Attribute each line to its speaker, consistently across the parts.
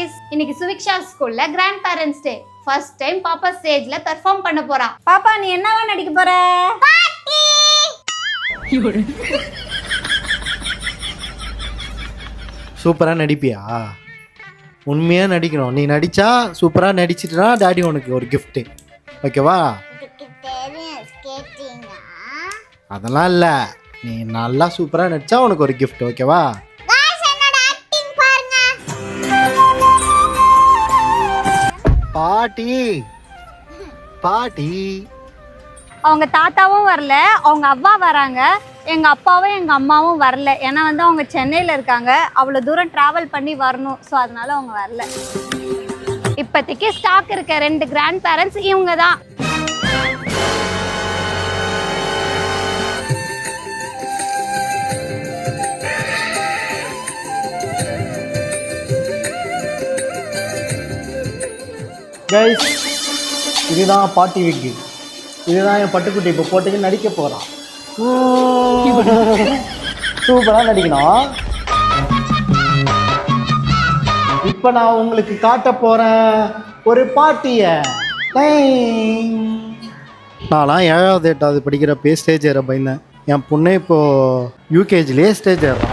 Speaker 1: Guys இன்னைக்கு சுவிக்ஷா ஸ்கூல்ல grand parents day first time பாப்பா ஸ்டேஜ்ல பெர்ஃபார்ம் பண்ண போறா.
Speaker 2: பாப்பா நீ என்னவா நடிக்க போற?
Speaker 3: சூப்பரா நடிப்பியா? உண்மையாக நடிக்கணும். நீ நடிச்சா சூப்பரா நடிச்சிட்டுனா டாடி உனக்கு ஒரு கிஃப்ட் ஓகேவா? அதெல்லாம் இல்லை. நீ நல்லா சூப்பராக நடிச்சா உனக்கு ஒரு கிஃப்ட் ஓகேவா? பாட்டி. பாட்டி.
Speaker 1: அவங்க தாத்தாவும் வரல அவங்க அவ்வா வராங்க எங்க அப்பாவும் எங்க அம்மாவும் வரல. ஏன்னா வந்து அவங்க சென்னையில இருக்காங்க அவ்வளவு தூரம் டிராவல் பண்ணி வரணும். ஸோ அதனால அவங்க வரல. இப்போதைக்கு ஸ்டாக் இருக்க. ரெண்டு கிராண்ட் பேரண்ட்ஸ் இவங்க தான்
Speaker 3: கைஸ் இதுதான் பாட்டி விக்கு. இதுதான் என் பட்டுக்குட்டி. இப்போ போட்டுக்கு நடிக்க போகிறான் சூப்பராக நடிக்கணும். இப்போ நான் உங்களுக்கு காட்ட போகிறேன் ஒரு பாட்டியை. நான்லாம் ஏழாவது எட்டாவது படிக்கிறப்பே ஸ்டேஜ் ஏற பயந்தேன். என் பொண்ணு இப்போது யூகேஜிலேயே ஸ்டேஜ் ஏறான்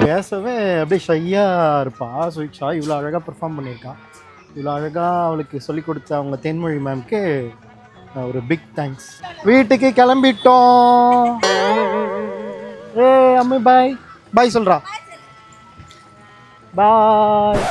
Speaker 3: பேசவே அப்படியே ஷையாக இருப்பாள் சுவிக்ஷா இவ்வளோ அழகாக பெர்ஃபார்ம் பண்ணியிருக்கான் இவ்வளோ அழகாக அவளுக்கு சொல்லிக் கொடுத்த அவங்க தென்மொழி மேம்க்கு ஒரு பிக் தேங்க்ஸ் வீட்டுக்கு கிளம்பிட்டோம். ஏ அம்மி பாய் பாய் சொல்கிறா பாய்